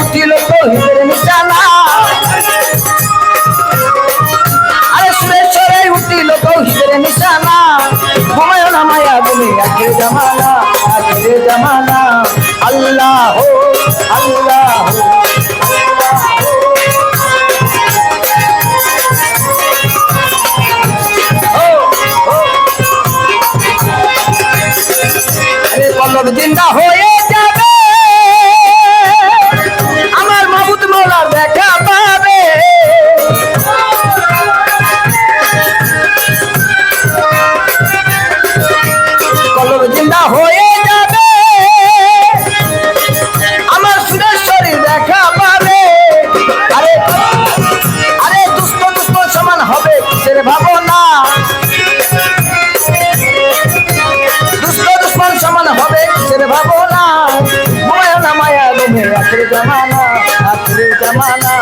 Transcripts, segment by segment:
উঠিল তহিদের জালা আরে সুরেশ্বরে উঠিল তহিদের নিশানা। হুমায়ুন মায়া বলি আগে জামানা আগে জামানা। আল্লাহ আল্লাহ জিন্দা হয়ে যাবে। কিসের ভাবনা দুষ্ট দুশ্মন সমান হবে কিসের ভাবনা মায়া না মায়া গুমে আখির জামানা আখির জামানা।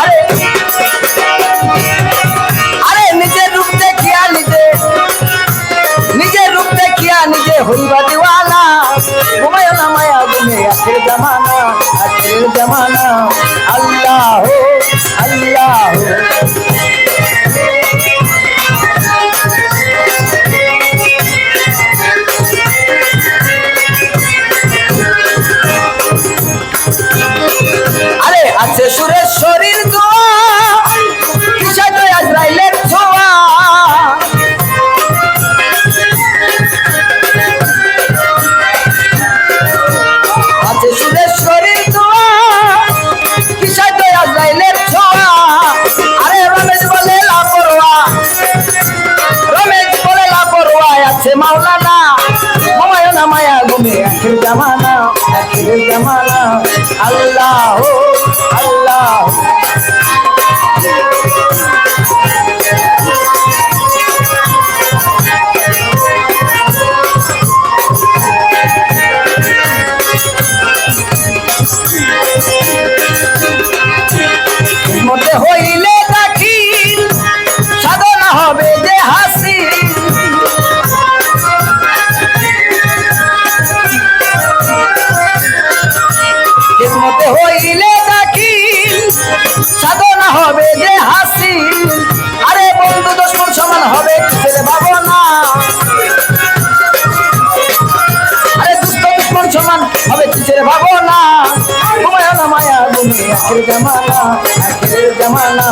আরে আরে, নিজের রূপ দেখিয়া নিজে। নিজের রূপ দেখিয়া নিজে হইবা দিওয়ানা ঘুমায় না মায়া আখির জামানা। জামানা আল্লাহ আল্লাহ। আরে আছে সুরের আছে মাওলানা। মামায় না মায়া গুমে আখির জামানা আখির জামানা। আল্লাহ সাধনা হবে যে হাসি। আরে বন্ধু দশমন সমান হবে ছেলে ভাবনা? আরে দুষ্ট দুশ্মন সমান হবে কিসের ভাবনা? ঘুমায় না মায়া আখির জামানা জামানা।